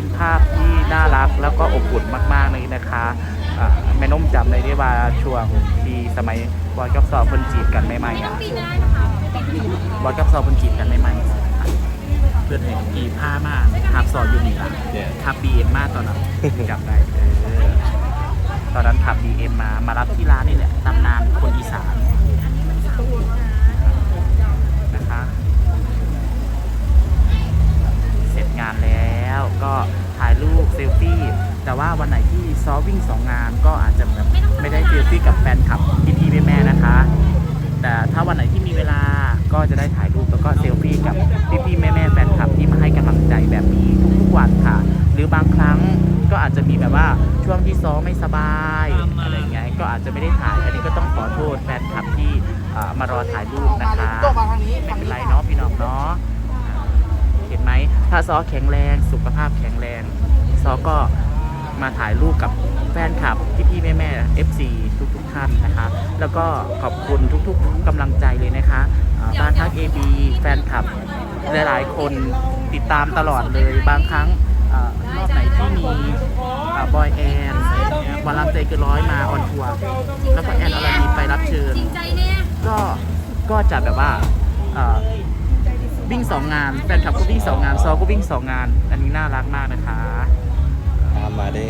เป็นภาพที่น่ารักแล้วก็อบอุ่นมากๆเลยนะคะอ่าแม่นุ่มจำได้ได้ว่าช่วงที่สมัยบอยกับซอเพิ่นจีบกันใหม่ๆอะปีหน้านะคะปีหน้าบอยกับซอเพิ่นจีบกันใหม่ๆเพื่อนเห็นกีผ้ามากหับซออยู่นี่ล่ะเนี่ยขับบีเอ็มมาตอนนั้นจำได้เออตอนนั้นขับบีเอ็มมามารับที่ร้านนี่แหละตำนานคนอีสานนะคะ เสร็จงานแล้วก็ถ่ายรูปเซลฟี่ แต่ว่าวันไหนที่ซอฟวิ่งสองงานก็อาจจะแบบไม่ได้เซลฟี่กับแฟนคลับพี่ๆแม่ๆนะคะ แต่ถ้าวันไหนที่มีเวลาก็จะได้ถ่ายรูปแล้วก็เซลฟี่กับพี่ๆแม่ๆแฟนคลับที่มาให้กำลังใจแบบนี้ทุกๆวันค่ะ หรือบางครั้งก็อาจจะมีแบบว่าช่วงที่ซ้อมไม่สบายอะไรเงี้ยก็อาจจะไม่ได้ถ่าย อันนี้ก็ต้องขอโทษแฟนคลับที่เอ่อมารอถ่ายรูปนะคะไม่เป็นไรเนาะพี่น้องเนาะอ่าเห็นไหมถ้าซอแข็งแรงสุขภาพแข็งแรง ซอก็มาถ่ายรูปกับแฟนคลับพี่ๆแม่ๆ FC ทุกๆท่านนะคะ แล้วก็ขอบคุณทุกๆกำลังใจเลยนะคะอ่าบ้านทัก AB แฟนคลับหลายๆ คนติดตามตลอดเลยบางครั้งรอบไหนที่มีบอยแอนวอลลัมใจเกินร้อยมาออนทัวร์แล้วก็แอนอรดีไปรับเชิญ ก็ก็จะแบบว่าวิ่งสองงานแฟนคลับก็วิ่งสองงานซอก็วิ่งสองงาน อันนี้น่ารักมากนะคะ ตามมาได้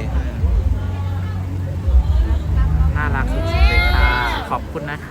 น่ารักสุดๆเลยค่ะ ขอบ คุณนะคะ